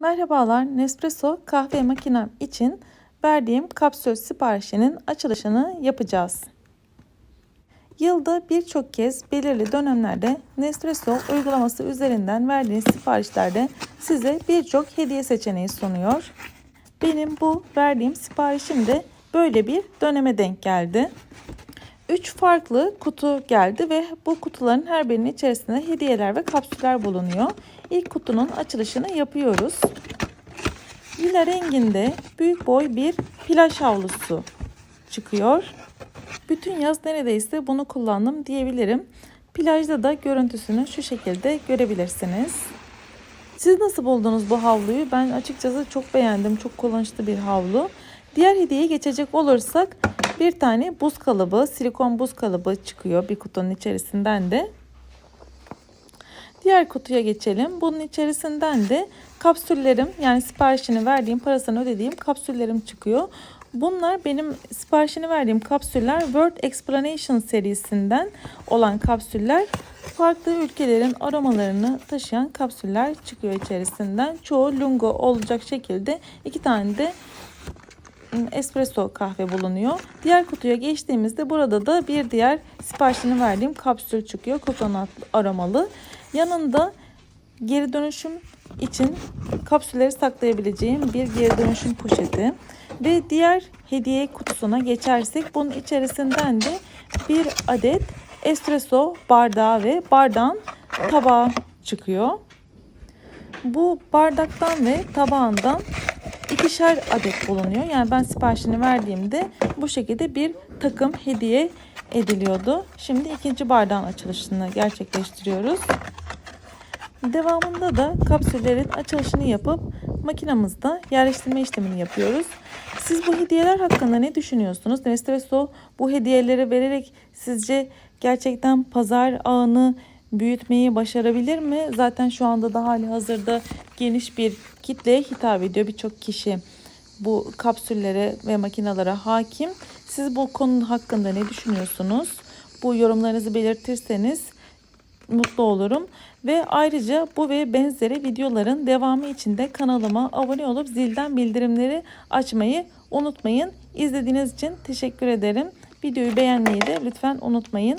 Merhabalar, Nespresso kahve makinem için verdiğim kapsül siparişinin açılışını yapacağız. Yılda birçok kez belirli dönemlerde Nespresso uygulaması üzerinden verdiğiniz siparişlerde size birçok hediye seçeneği sunuyor. Benim bu verdiğim siparişim de böyle bir döneme denk geldi. 3 farklı kutu geldi ve bu kutuların her birinin içerisinde hediyeler ve kapsüller bulunuyor. İlk kutunun açılışını yapıyoruz. Lila renginde büyük boy bir plaj havlusu çıkıyor. Bütün yaz neredeyse bunu kullandım diyebilirim. Plajda da görüntüsünü şu şekilde görebilirsiniz. Siz nasıl buldunuz bu havluyu? Ben açıkçası çok beğendim. Çok kullanışlı bir havlu. Diğer hediyeye geçecek olursak bir tane buz kalıbı, silikon buz kalıbı çıkıyor bir kutunun içerisinden de. Diğer kutuya geçelim. Bunun içerisinden de kapsüllerim yani siparişini verdiğim parasını ödediğim kapsüllerim çıkıyor. Bunlar benim siparişini verdiğim kapsüller Word Explanation serisinden olan kapsüller. Farklı ülkelerin aromalarını taşıyan kapsüller çıkıyor içerisinden. Çoğu lungo olacak şekilde iki tane de espresso kahve bulunuyor. Diğer kutuya geçtiğimizde burada da bir diğer siparişini verdiğim kapsül çıkıyor. Kokonat aromalı. Yanında geri dönüşüm için kapsülleri saklayabileceğim bir geri dönüşüm poşeti. Ve diğer hediye kutusuna geçersek bunun içerisinden de bir adet espresso bardağı ve bardağın tabağı çıkıyor. Bu bardaktan ve tabağından ikişer adet bulunuyor. Yani ben siparişini verdiğimde bu şekilde bir takım hediye ediliyordu. Şimdi ikinci bardağın açılışını gerçekleştiriyoruz. Devamında da kapsüllerin açılışını yapıp makinamızda yerleştirme işlemini yapıyoruz. Siz bu hediyeler hakkında ne düşünüyorsunuz? Nespresso bu hediyeleri vererek sizce gerçekten pazar ağını büyütmeyi başarabilir mi? Zaten şu anda da hali hazırda geniş bir kitleye hitap ediyor. Birçok kişi bu kapsüllere ve makinalara hakim. Siz bu konu hakkında ne düşünüyorsunuz? Bu yorumlarınızı belirtirseniz mutlu olurum. Ve ayrıca bu ve benzeri videoların devamı için de kanalıma abone olup zilden bildirimleri açmayı unutmayın. İzlediğiniz için teşekkür ederim. Videoyu beğenmeyi de lütfen unutmayın.